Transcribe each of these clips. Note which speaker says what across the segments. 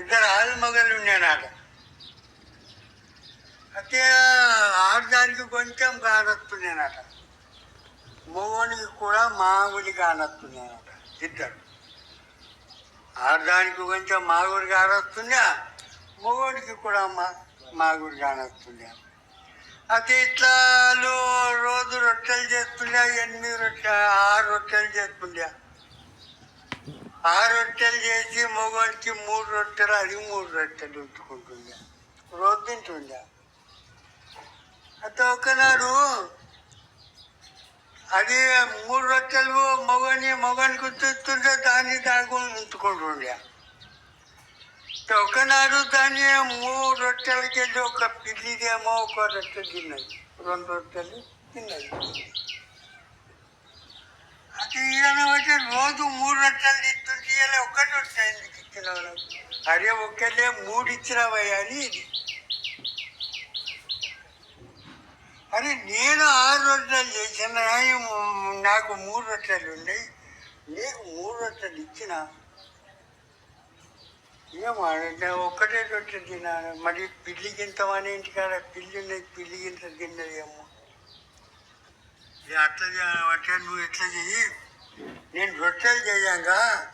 Speaker 1: ఇద్దరు ఆలు మగలు ఉన్నాయన్నమాట అయితే ఆడదానికి కొంచెం కానొస్తున్నానట మగవానికి కూడా మామూలు కానొస్తున్నానట ఇద్దరు. ఆడదానికి కొంచెం మాగుడు కానొస్తుందా మగోడికి కూడా మా మాగుడు కానొస్తుందా అయితే ఇట్లా రోజు రొట్టెలు చేస్తుండే ఎనిమిది రొట్టె ఆరు రొట్టెలు చేస్తుండే. ఆ రొట్టెలు చేసి మగవాడికి మూడు రొట్టెలు అది మూడు రొట్టెలు ఉంచుకుంటుండే రోజు తింటుండే అయితే ఒకనాడు అది మూడు రొట్టెలు మగని మగనికి చూస్తుంటే దాన్ని దాకు ఉంచుకుంటుండే అయితే ఒకనాడు దాన్ని మూడు రొట్టెలకి వెళ్ళి ఒక పిల్లిదేమో ఒక రొట్టె తిన్నది రెండు రొట్టెలు తిన్నది అది ఈయన వచ్చి రోజు మూడు రొట్టెలు తింటుంటే ఇలా ఒక్కటి రొట్టె ఎందుకు ఇచ్చినావు అరే ఒక్కలే మూడు ఇచ్చినావయ్యా అని. ఇది అరే నేను ఆరు రొట్టెలు చేసిన నాకు మూడు రొట్టెలు ఉన్నాయి. నీకు మూడు రొట్టెలు ఇచ్చిన? ఏమంటే నేను ఒక్కటే రొట్టె తిన్నాను. మరి పిల్లి గింతమని ఇంటి ఇంటికాడ? పిల్లి ఉన్నది పిల్లి గింత తిన్నది ఏమో. అట్లా చేయమంటే నువ్వు ఎట్లా చెయ్యి? నేను రొట్టెలు చేయంగా.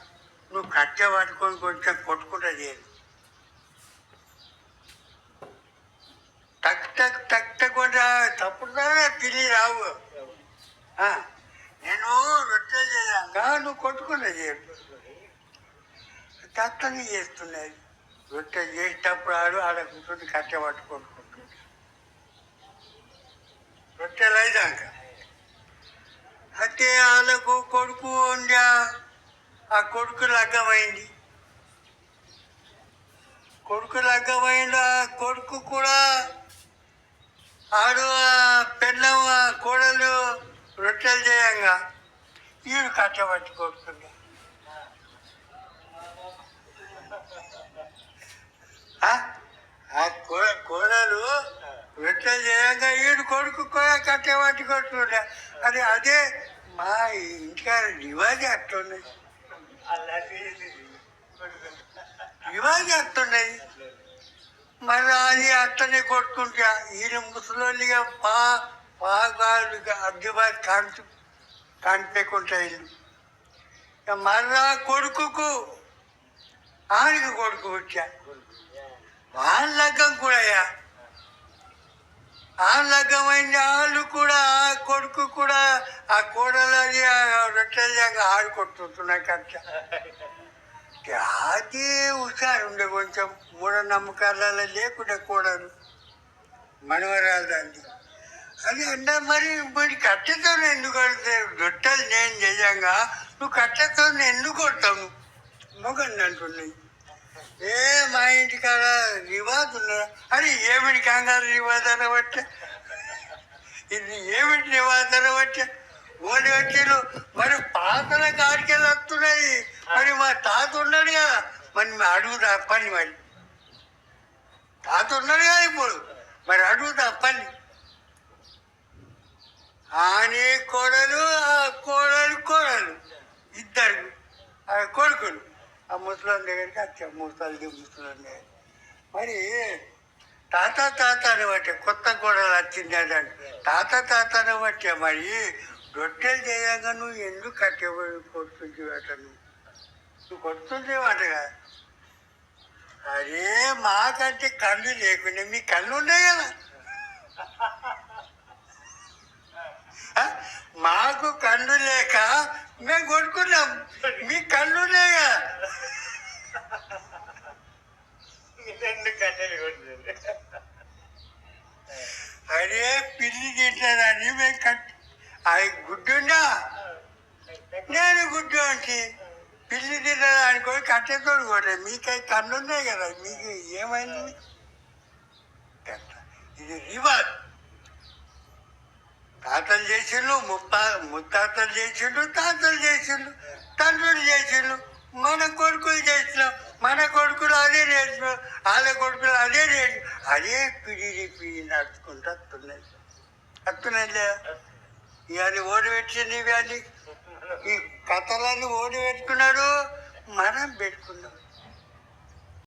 Speaker 1: నువ్వు కట్టె పట్టుకొని కొంచెం కొట్టుకుంటా చేయను టక్ టక్ టక్ టక్ కొంటా తప్పుడు తిరిగి రావు. ఆ, నేను రొట్టెలు చేయంగా నువ్వు కొట్టుకుంటా చేయను తత్తని చేస్తున్నాయి. రొట్టె చేసేటప్పుడు ఆడు ఆడ కూర్చొని కట్టె పట్టుకొట్టుకుంటుంది రొట్టెలు అయినాక అయితే వాళ్ళకు కొడుకు ఉండా. ఆ కొడుకు లగ్గమైంది. కొడుకు లగ్గమైంది ఆ కొడుకు కూడా ఆడు ఆ పెళ్ళం ఆ కోడలు రొట్టెలు చేయంగా. ఈడు కట్టబట్టి కొడుకుండా ఆ? కోడలు రొట్టెలు చేయంగా ఈడు కొడుకు కూడా కట్టబట్టి కొట్టుకుంటా అది అదే మా ఇంటికాడ రివాజ్ అట్లున్నాయి ఇవా అట్లున్నది మరి అది అట్టనే కొట్టుకుంటా ఈయన ముసలోళ్ళుగా పా పాగాలుగా అద్దెబారి కాంతి కానిపెక్కుంటా మరలా మర్రా కొడుకుకు ఆడికి కొడుకు వచ్చా. వాళ్ళ కూడా ఆ లగ్గమైన వాళ్ళు కూడా ఆ కొడుకు కూడా ఆ కోడలది రొట్టెలు దాకా ఆడుకొట్టుతున్నాయి కట్ట అదే హుషారు ఉండే కొంచెం మూఢనమ్మకాలలో లేకుండా కూడదు మనవరాలు దాన్ని అది అంటే మరి మరి కట్టెతో ఎందుకు రొట్టెలు నేను చేయంగా నువ్వు కట్టెతో ఎందుకు కొడతావు? మొగండి అంటున్నాయి ఏ మా ఇంటికాడ రివాజ్ ఉన్నదా అరే ఏమిటి కంగారు నివాదాలు పట్టే ఇది ఏమిటి నివాదాలు పట్టే ఓడి వచ్చారు మరి పాతల కాడికెళ్ళి వస్తున్నాయి. మరి మా తాత ఉన్నాడు కదా. మరి మేము అడుగుదా పని మరి. తాత ఉన్నాడు కదా ఇప్పుడు. మరి అడుగుదా పని. ఆనే కోడలు ఆ కోడలు కోడలు. ఇద్దరు. ఆ కొడుకులు. ఆ ముసలం దగ్గరికి వచ్చాం. ముసలి ముసలం దగ్గర మరి తాత తాత బట్టి కొత్త కోడలు వచ్చింది అదండి తాత తాత అని బట్టే మరి రొట్టెలు చేయగా నువ్వు ఎందుకు కట్టేవాడు కొడుతుంది అట నువ్వు నువ్వు కొడుతుంది అటగా అరే మాకంటే కళ్ళు లేకుండా మీ కళ్ళు ఉన్నాయి కదా. మాకు కళ్ళు లేక మేము కొడుకున్నాం. మీ కళ్ళు ఉన్నాయి
Speaker 2: కదా కట్టెలు కొడుతుంది
Speaker 1: అరే పిల్లి తింటారని మేము కట్ అది గుడ్డుందా నేను గుడ్డు అంటే పిల్లి తింటారా అనుకోని కట్టెతోడు కూడా మీకై కన్నున్నాయి కదా. మీకు ఏమైంది? ఇది రివాజ్ తాతలు చేసిండు ముత్తా ముత్తాతలు చేసిండు తాతలు చేసిండు తండ్రులు చేసిండు మన కొడుకులు చేసినాం. మన కొడుకులు అదే నేర్చుకున్నాం వాళ్ళ కొడుకులు అదే నేర్చు అదే పిడి పిడి నడుచుకుంటూ వస్తున్నాయి. వస్తున్నాయి లేదా ఇవన్నీ ఓడిపెట్టింది ఇవన్నీ. ఈ కథలన్నీ ఓడి పెట్టుకున్నాడు మనం పెట్టుకున్నాం.